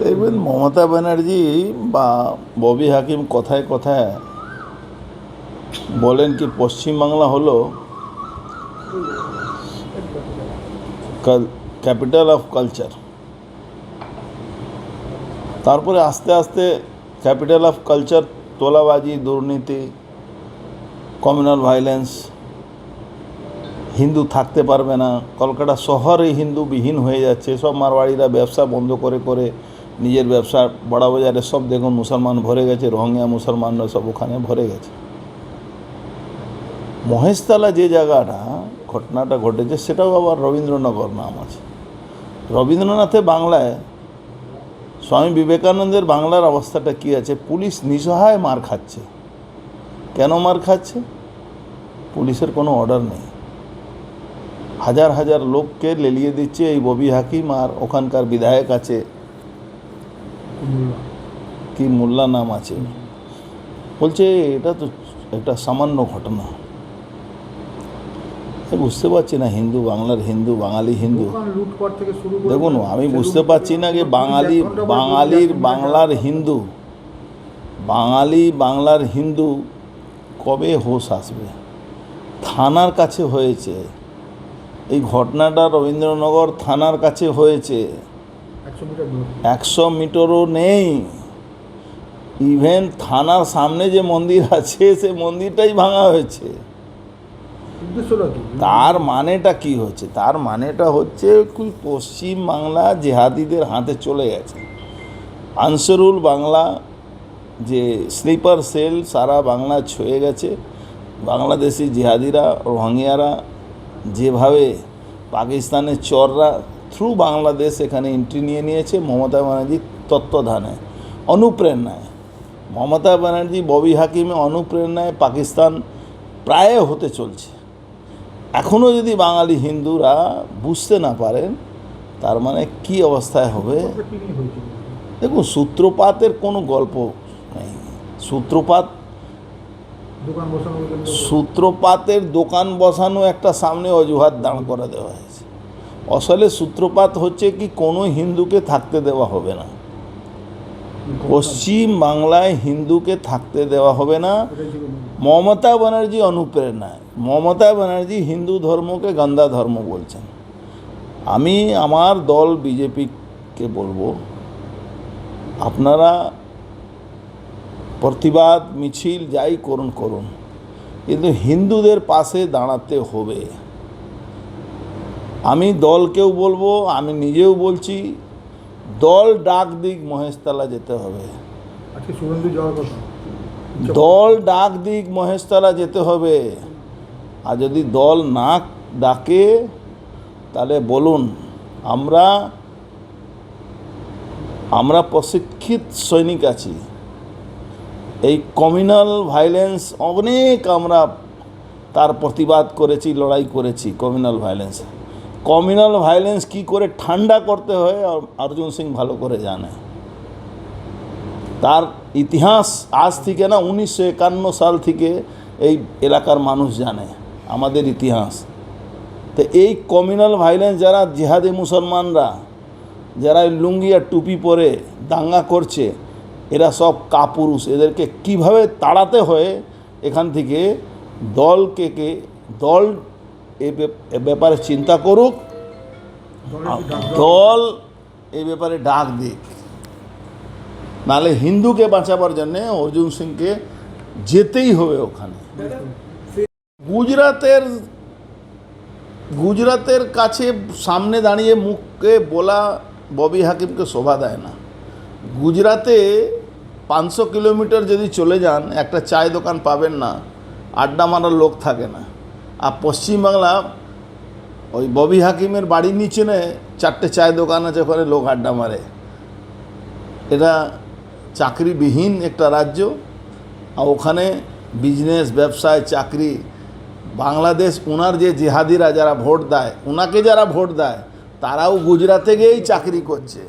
দেখবেন মমতা ব্যানার্জি বা ববি হাকিম কথায় কথায় বলেন কি, পশ্চিমবাংলা হলো ক্যাপিটাল অফ কালচার। তারপরে আস্তে আস্তে ক্যাপিটাল অফ কালচার, তোলাবাজি, দুর্নীতি, কমিউনাল ভাইলেন্স হিন্দু থাকতে পারবে না, কলকাতা শহরে হিন্দু বিহীন হয়ে যাচ্ছে, সব মারবাড়িরা ব্যবসা বন্ধ করে করে নিজের ব্যবসা, বড়া বাজারে সব দেখুন মুসলমান ভরে গেছে, রোহিঙ্গা মুসলমানরা সব ওখানে ভরে গেছে। মহেশতলা যে জায়গাটা, ঘটনাটা ঘটেছে, সেটাও আবার রবীন্দ্রনগর নাম আছে। রবীন্দ্রনাথে বাংলায় স্বামী বিবেকানন্দের বাংলার অবস্থাটা কী আছে? পুলিশ নিসহায় মার খাচ্ছে। কেন মার খাচ্ছে? পুলিশের কোনো অর্ডার নেই। হাজার হাজার লোককে লেলিয়ে দিচ্ছে এই ববি হাকিম আর ওখানকার বিধায়ক আছে। কি মোল্লা নাম আছে? বলছে এটা তো একটা সামান্য ঘটনা। বুঝতে পারছি না হিন্দু বাংলার হিন্দু বাঙালি হিন্দু। দেখুন আমি বুঝতে পারছি না যে বাঙালি বাঙালির বাংলার হিন্দু। বাঙালি বাংলার হিন্দু কবে হোশ আসবে? থানার কাছে হয়েছে। এই ঘটনাটা রবীন্দ্রনগর থানার কাছে হয়েছে। একশো মিটারও নেই। ইভেন থানার সামনে যে মন্দির আছে সে মন্দিরটাই ভাঙা হয়েছে। তার মানেটা কি হচ্ছে? তার মানেটা হচ্ছে পশ্চিম বাংলা জেহাদিদের হাতে চলে গেছে। আনসারুল বাংলা যে স্লিপার সেল সারা বাংলা ছুঁয়ে গেছে। বাংলাদেশি জিহাদিরা রোহিঙ্গিয়ারা যেভাবে পাকিস্তানের চররা থ্রু বাংলাদেশ এখানে এন্ট্রি নিয়ে নিয়েছে মমতা ব্যানার্জির তত্ত্বাবধানে। অনুপ্রেরণায়। মমতা ব্যানার্জি ববি হাকিমে অনুপ্রেরণায় পাকিস্তান প্রায় হতে চলছে। এখনও যদি বাঙালি হিন্দুরা বুঝতে না পারেন তার মানে কি অবস্থায় হবে? দেখুন সূত্রপাতের কোনো গল্প নেই। সূত্রপাত সূত্রপাতের দোকান বসানো একটা সামনে অজুহাত দাঁড় করে দেওয়া হয়েছে। আসলে সূত্রপাত হচ্ছে কি কোনো হিন্দুকে থাকতে দেওয়া হবে না। পশ্চিম বাংলায় হিন্দুকে থাকতে দেওয়া হবে না। মমতা ব্যানার্জি অনুপ্রেরণায়। মমতা ব্যানার্জি হিন্দু ধর্মকে গন্দা ধর্ম বলছেন। আমি আমার দল বিজেপিকে বলব আপনারা প্রতিবাদ মিছিল যাই করুন করুন। কিন্তু হিন্দুদের পাশে দাঁড়াতে হবে। আমি দলকেও বলব আমি নিজেও বলছি দল ডাক দিক মহেশতলা যেতে হবে। কথা। দল ডাক দিক মহেশতলা যেতে হবে। আর যদি দল না ডাকে তাহলে বলুন আমরা আমরা প্রশিক্ষিত সৈনিক আছি। এই কমিউনাল ভাইলেন্স অনেক আমরা তার প্রতিবাদ করেছি, লড়াই করেছি কমিউনাল ভাইলেন্স কমিউনাল ভাইলেন্স কি করে ঠান্ডা করতে হয় অর্জুন সিং ভালো করে জানে। তার ইতিহাস আজ থেকে না উনিশশো একান্ন সাল থেকে এই এলাকার মানুষ জানে, আমাদের ইতিহাস। তো এই কমিউনাল ভাইলেন্স যারা জেহাদি মুসলমানরা, যারা লুঙ্গি আর টুপি পরে দাঙ্গা করছে এরা সব কাপুরুষ। এদেরকে কীভাবে তাড়াতে হয় এখান থেকে দলকে কে দল এ ব্যাপারে চিন্তা করুক দল এ ব্যাপারে ডাক দিক। নালে হিন্দুকে বাঁচাবার জন্যে অর্জুন সিংকে যেতেই হবে ওখানে। গুজরাতের গুজরাতের কাছে সামনে দাঁড়িয়ে মুখকে বলা ববি হাকিমকে শোভা দেয় না। গুজরাতে পাঁচশো কিলোমিটার যদি চলে যান, একটা চায় দোকান পাবেন না, আড্ডা মারার লোক থাকে না। আর পশ্চিমবাংলা ওই ববি হাকিমের বাড়ির নিচে চারটে চায় দোকান আছে ওখানে লোক আড্ডা মারে। এটা চাকরিবিহীন একটা রাজ্য, আর ওখানে বিজনেস ব্যবসায়, চাকরি, বাংলাদেশ ওনার যে জেহাদিরা যারা ভোট দেয় ওনাকে যারা ভোট দেয়, তারাও গুজরাটে গিয়েই চাকরি করছে।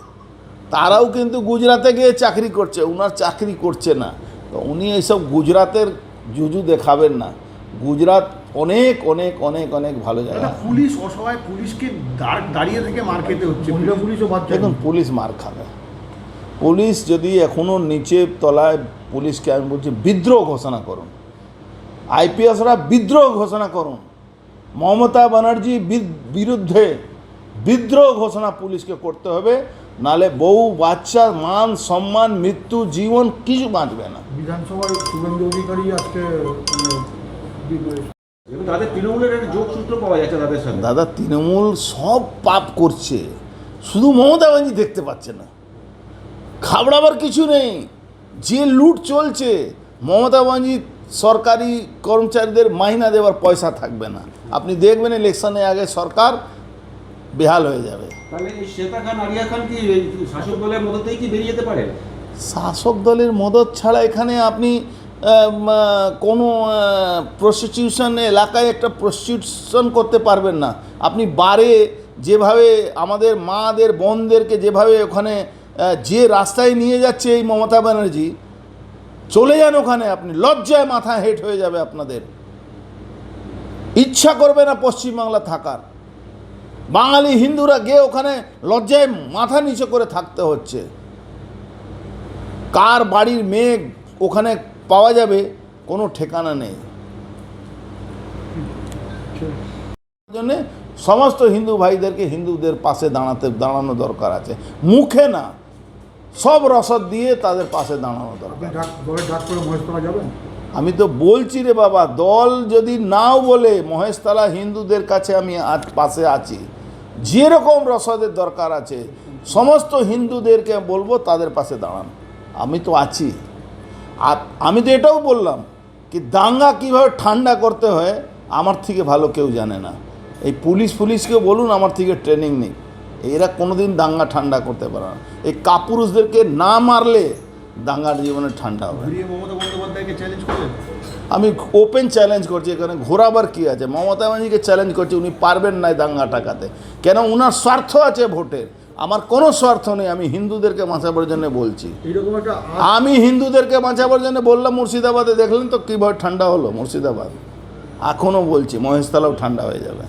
তারাও কিন্তু গুজরাটে গিয়ে চাকরি করছে ওনার চাকরি করছে না। তো উনি এইসব গুজরাতের জুজু দেখাবেন না। গুজরাট অনেক অনেক অনেক অনেক ভালো জায়গা। পুলিশ অসহায় পুলিশকে দাঁড়িয়ে থেকে মার খেতে হচ্ছে। পুলিশও দেখুন পুলিশ মার খাবে। পুলিশ যদি এখনও নিচে তলায় পুলিশকে আমি বলছি বিদ্রোহ ঘোষণা করুন। আইপিএসরা বিদ্রোহ ঘোষণা করুন। মমতা ব্যানার্জি বিরুদ্ধে বিদ্রোহ ঘোষণা পুলিশকে করতে হবে। নালে বউ বাচ্চা মান সম্মান মৃত্যু জীবন কিছু বাঁচবে না। বিধানসভায় শুভেন্দু অধিকারী আজকে মানে, বি- এবং তাদের তৃণমূলের যোগসূত্র পাওয়া যাচ্ছে তাদের সাথে দাদা তৃণমূল সব পাপ করছে। শুধু মমতা ব্যানার্জি দেখতে পাচ্ছে না। খাবড়াবার কিছু নেই। যে লুট চলছে মমতা ব্যানার্জি সরকারি কর্মচারীদের মাইনা দেওয়ার পয়সা থাকবে না। আপনি দেখবেন ইলেকশনে আগে সরকার বেহাল হয়ে যাবে। শাসক দলের মদত ছাড়া এখানে আপনি কোনো প্রস্টিটিউশন এলাকায় একটা প্রস্টিটিউশন করতে পারবেন না। আপনি বারে যেভাবে আমাদের মাদের বোনদেরকে যেভাবে ওখানে যে রাস্তায় নিয়ে যাচ্ছে এই মমতা ব্যানার্জি চলে যান ওখানে আপনি লজ্জায় মাথা হেট হয়ে যাবে আপনাদের। ইচ্ছা করবে না পশ্চিমবাংলা থাকার। বাঙালি হিন্দুরা গিয়ে ওখানে লজ্জায় মাথা নিচে করে থাকতে হচ্ছে। কার বাড়ির মেয়ে ওখানে পাওয়া যাবে কোনো ঠিকানা নেই। জন্য সমস্ত হিন্দু ভাইদেরকে হিন্দুদের পাশে দাঁড়াতে দাঁড়ানো দরকার আছে। মুখে না সব রসদ দিয়ে তাদের পাশে দাঁড়ানো দরকার আমি তো বলছি রে বাবা দল যদি নাও বলে মহেশতলা হিন্দুদের কাছে আমি আজ পাশে আছি। যেরকম রসদের দরকার আছে, সমস্ত হিন্দুদেরকে বলব তাদের পাশে দাঁড়ান। আমি তো আছি। আমি তো এটাও বললাম কি দাঙ্গা কীভাবে ঠান্ডা করতে হয়, আমার থেকে ভালো কেউ জানে না। এই পুলিশ পুলিশকে বলুন, আমার থেকে ট্রেনিং নেই এরা কোনোদিন দাঙ্গা ঠান্ডা করতে পারে না। এই কাপুরুষদেরকে না মারলে দাঙ্গার জীবনে ঠান্ডা হবে আমি ওপেন চ্যালেঞ্জ করছি এখানে ঘোরাবার কী আছে? মমতা ব্যানার্জিকে চ্যালেঞ্জ করছি উনি পারবেন না দাঙ্গা টাকাতে। কেন? ওনার স্বার্থ আছে ভোটের। আমার কোনো স্বার্থ নেই আমি হিন্দুদেরকে বাঁচাবার জন্য বলছি। আমি হিন্দুদেরকে বাঁচাবার জন্য বললাম মুর্শিদাবাদে দেখলেন তো কীভাবে ঠান্ডা হলো মুর্শিদাবাদ। এখনও বলছি মহেশতলাও ঠান্ডা হয়ে যাবে।